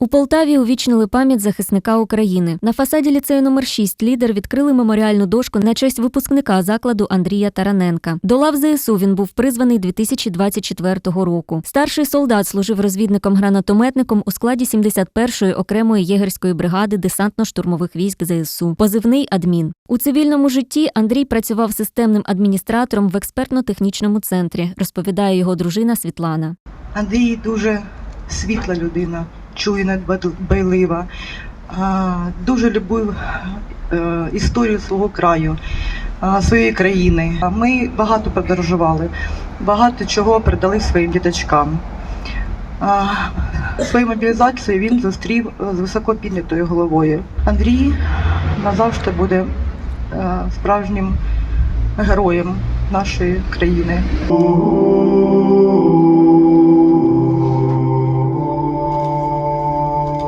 У Полтаві увічнили пам'ять захисника України. На фасаді ліцею номер 6 лідер відкрили меморіальну дошку на честь випускника закладу Андрія Тараненка. До лав ЗСУ він був призваний 2024 року. Старший солдат служив розвідником-гранатометником у складі 71-ї окремої єгерської бригади десантно-штурмових військ ЗСУ. Позивний адмін. У цивільному житті Андрій працював системним адміністратором в експертно-технічному центрі, розповідає його дружина Світлана. Андрій дуже світла людина, чуйна, дбайлива, дуже любив е, історію свого краю, своєї країни. Ми багато подорожували, багато чого передали своїм діточкам. Свою мобілізацію він зустрів з високо піднятою головою. Андрій назавжди буде е, справжнім героєм нашої країни.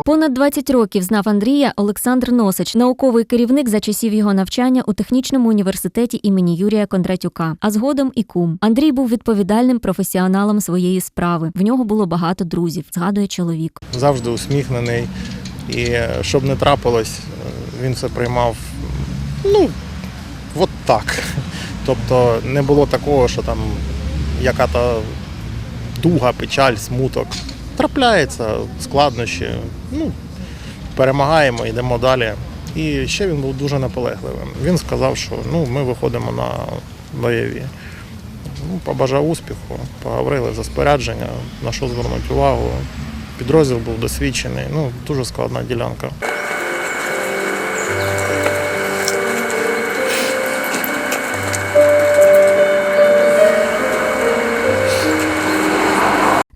Понад 20 років знав Андрія Олександр Носич, науковий керівник за часів його навчання у технічному університеті імені Юрія Кондратюка, а згодом і кум. Андрій був відповідальним професіоналом своєї справи. В нього було багато друзів, згадує чоловік. завжди усміхнений. І е, щоб не трапилось, е, він це приймав ну, от так. Тобто не було такого, що там яка-то дуга, печаль, смуток. Трапляється, складнощі. Ну, перемагаємо, йдемо далі. І ще він був дуже наполегливим. Він сказав, що ну, ми виходимо на бойові. Ну, побажав успіху, поговорили за спорядження, на що звернути увагу. Підрозділ був досвідчений, ну дуже складна ділянка.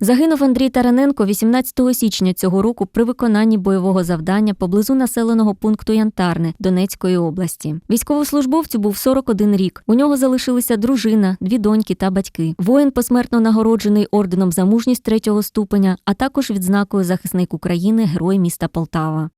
Загинув Андрій Тараненко 18 січня цього року при виконанні бойового завдання поблизу населеного пункту Янтарне Донецької області. Військовослужбовцю був 41 рік. У нього залишилися дружина, дві доньки та батьки. Воїн посмертно нагороджений орденом за мужність третього ступеня, а також відзнакою захисник України, герой міста Полтава.